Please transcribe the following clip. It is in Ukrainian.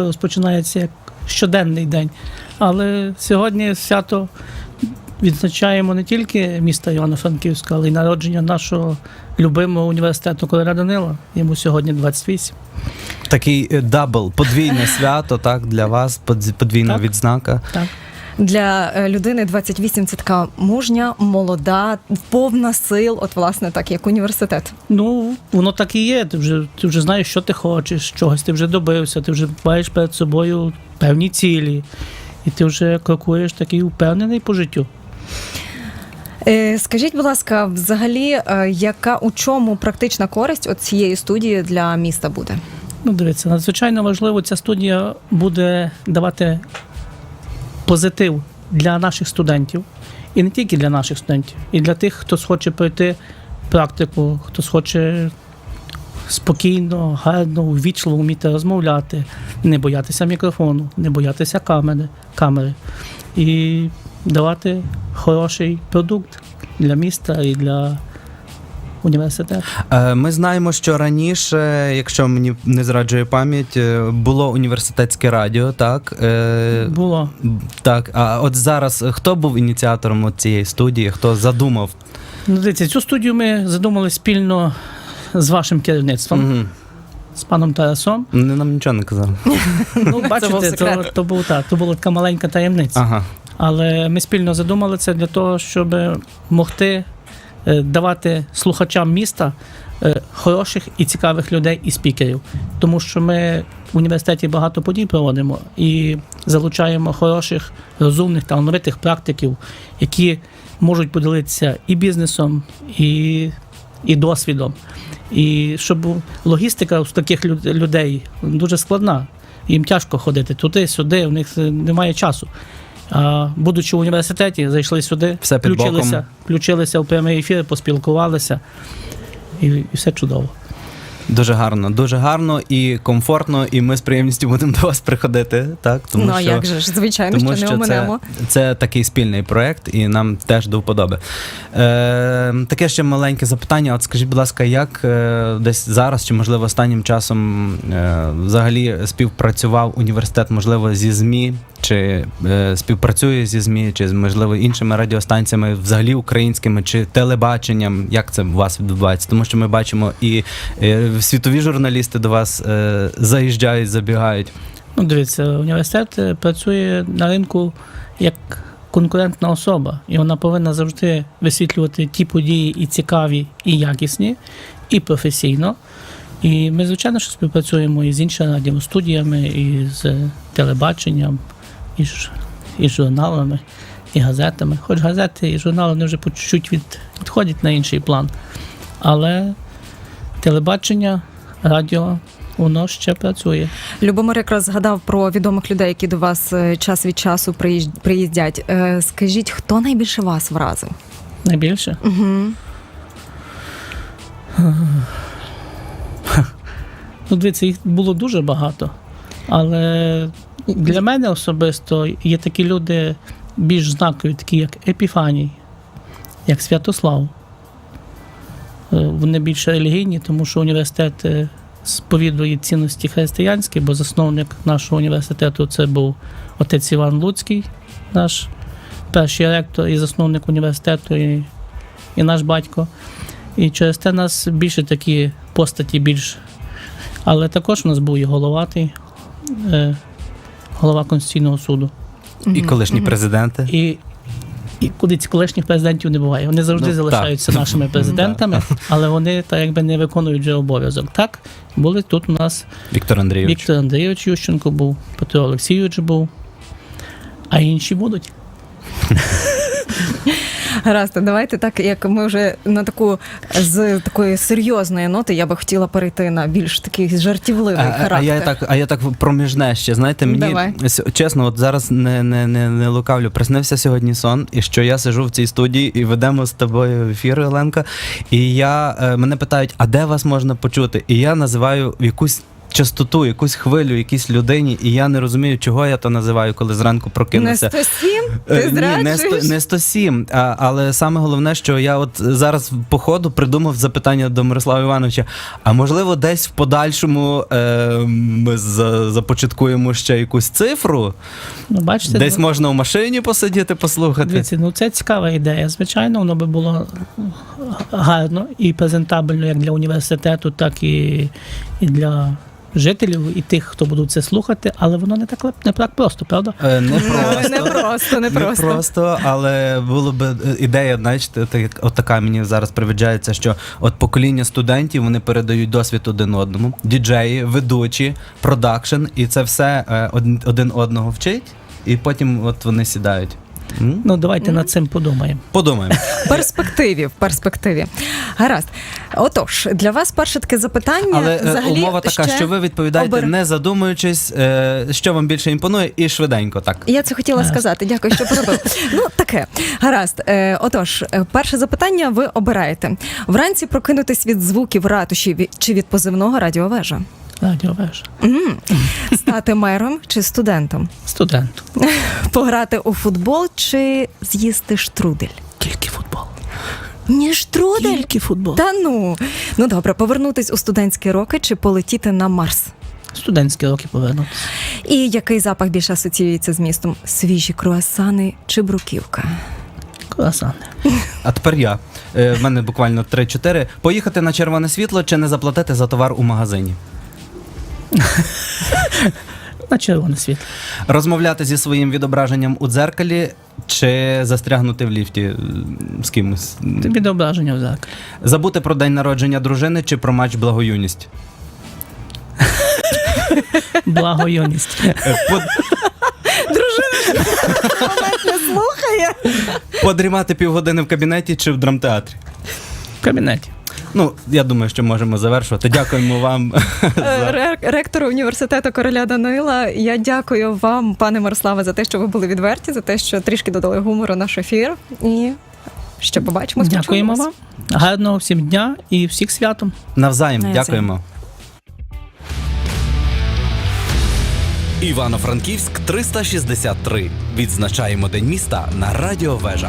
розпочинається як щоденний день. Але сьогодні свято відзначаємо не тільки міста Івано-Франківська, але й народження нашого любимого університету Кольора Данила. Йому сьогодні 28. Такий е, дабл, подвійне свято, так, для вас, подвійна Так. відзнака. Так. Для е, людини 28 це така мужня, молода, повна сил, от власне так як університет. Ну, воно так і є. Ти вже, ти вже знаєш, що ти хочеш, чогось ти вже добився, ти вже маєш перед собою певні цілі, і ти вже крокуєш такий впевнений по життю. Е, Скажіть, будь ласка, взагалі, е, яка у чому практична користь от цієї студії для міста буде? Ну, дивіться, надзвичайно важливо, ця студія буде давати позитив для наших студентів. І не тільки для наших студентів, і для тих, хто схоче пройти практику, хто схоче спокійно, гарно, ввічливо вміти розмовляти, не боятися мікрофону, не боятися камери, камери і давати хороший продукт для міста і для університету. Е, Ми знаємо, що раніше, якщо мені не зраджує пам'ять, е, було університетське радіо, так? Е, Було Так, а от зараз хто був ініціатором цієї студії? Хто задумав? Ну, дивіться, цю студію ми задумали спільно з вашим керівництвом, Мгм. з паном Тарасом. Не нам нічого не казали. Ну, був бачите, то, секрет. то, був так, то була така маленька таємниця. Ага. Але ми спільно задумали це для того, щоб могти давати слухачам міста е, хороших і цікавих людей і спікерів. Тому що ми в університеті багато подій проводимо і залучаємо хороших, розумних, талановитих практиків, які можуть поділитися і бізнесом, і, і досвідом. І щоб логістика у таких людей дуже складна. Їм тяжко ходити туди-сюди, у них е, немає часу. А, будучи в університеті, зайшли сюди, Все під включилися, боком. включилися в прямий ефір, поспілкувалися, і, і все чудово. Дуже гарно, дуже гарно і комфортно, і ми з приємністю будемо до вас приходити. Так, тому ну а що, як же ж, звичайно, тому що не що це, це такий спільний проект, і нам теж до вподоби. Е, таке ще маленьке запитання. От скажіть, будь ласка, як е, десь зараз, чи можливо останнім часом е, взагалі співпрацював університет, можливо, зі ЗМІ, чи е, співпрацює зі ЗМІ, чи з, можливо іншими радіостанціями, взагалі українськими, чи телебаченням? Як це у вас відбувається? Тому що ми бачимо і е, світові журналісти до вас е, заїжджають, забігають. Ну, дивіться, університет е, працює на ринку як конкурентна особа, і вона повинна завжди висвітлювати ті події і цікаві, і якісні, і професійно. І ми, звичайно, що співпрацюємо і з іншими радіостудіями, і з телебаченням, і, ж, і журналами, і газетами. Хоч газети і журнали вони вже по чуть-чуть від, відходять на інший план. Але телебачення, радіо, воно ще працює. Любомир якраз згадав про відомих людей, які до вас е, час від часу приїздять. Е, Скажіть, хто найбільше вас вразив? Найбільше. Угу. Ну, дивіться, їх було дуже багато. Але для мене особисто є такі люди більш знакові, такі як Епіфаній, як Святослав. Е, Вони більш релігійні, тому що університет е, сповідує цінності християнські, бо засновник нашого університету це був отець Іван Луцький, наш перший ректор і засновник університету, і, і наш батько. І через те нас більше такі постаті більш але також у нас був і головатий, е, голова Конституційного суду. І колишні президенти. І, і куди ці колишніх президентів не буває. Вони завжди Ну, залишаються так. нашими президентами, але вони так якби не виконують вже обов'язок. Так, були тут у нас Віктор Андрійович. Віктор Андрійович Ющенко був, Петро Олексійович був, а інші будуть. Гаразд, давайте так, як ми вже на таку з такої серйозної ноти, я би хотіла перейти на більш такий жартівливий А, характер. а я так, а я так проміжне ще. Знаєте, мені Давай. чесно, от зараз не, не, не, не лукавлю. Приснився сьогодні сон, і що я сижу в цій студії і ведемо з тобою ефір, Оленка. І я е, мене питають, а де вас можна почути? І я називаю якусь частоту, якусь хвилю, якійсь людині, і я не розумію, чого я то називаю, коли зранку Не прокинувся. 107? Е, Ти Ні, не, сто, зраджуєш? не 107, а, але саме головне, що я от зараз по ходу придумав запитання до Мирослава Івановича. А можливо, десь в подальшому е, ми за, започаткуємо ще якусь цифру, Ну, бачите, десь ну, можна в машині посидіти, послухати. Дивіться, ну це цікава ідея. Звичайно, воно би було гарно і презентабельно як для університету, так і, і для жителів, і тих, хто будуть це слухати, але воно не так не так просто, правда? Е, Не просто. Не просто, не Не просто. просто, але було б е, ідея, знаєте, так, от така мені зараз привіджається, що от покоління студентів вони передають досвід один одному, діджеї, ведучі, продакшн, і це все е, один одного вчить, і потім от вони сідають. Ну, давайте над цим подумаємо. Подумаємо. В перспективі, в перспективі. Гаразд. Отож, для вас перше таке запитання. Але е, взагалі, умова така, ще що ви відповідаєте, обер- не задумуючись, е, що вам більше імпонує, і швиденько так. Я це хотіла сказати. Дякую, що поробив. Ну таке. Гаразд. Е, отож, е, перше запитання ви обираєте. Вранці прокинутись від звуків ратуші ві- чи від позивного радіовежа? Радіовежа. М. Стати мером чи студентом? Студент. Пограти у футбол чи з'їсти штрудель? Тільки футбол. Ні, штрудель. Тільки футбол. Та ну. Ну добре, повернутись у студентські роки чи полетіти на Марс? Студентські роки повернутися. І який запах більше асоціюється з містом? Свіжі круасани чи бруківка? Круасани. А тепер я. Е, в мене буквально 3-4. Поїхати на червоне світло чи не заплатити за товар у магазині? На червоне світло. Розмовляти зі своїм відображенням у дзеркалі чи застрягнути в ліфті з кимось? Це відображення в зеркалі. Забути про день народження дружини чи про матч благоюність? Благойонність. Е, под- Не слухає. Подрімати півгодини в кабінеті чи в драмтеатрі? В кабінеті. Ну, я думаю, що можемо завершувати. Дякуємо вам. Е, Ректору університету короля Данила. Я дякую вам, пане Мирославе, за те, що ви були відверті, за те, що трішки додали гумору наш ефір. І ще побачимось. Дякуємо вам. Гарного всім дня і всіх святом. Навзаєм, Навзаєм. дякуємо. Івано-Франківськ 363. Відзначаємо День міста на Радіо Вежа.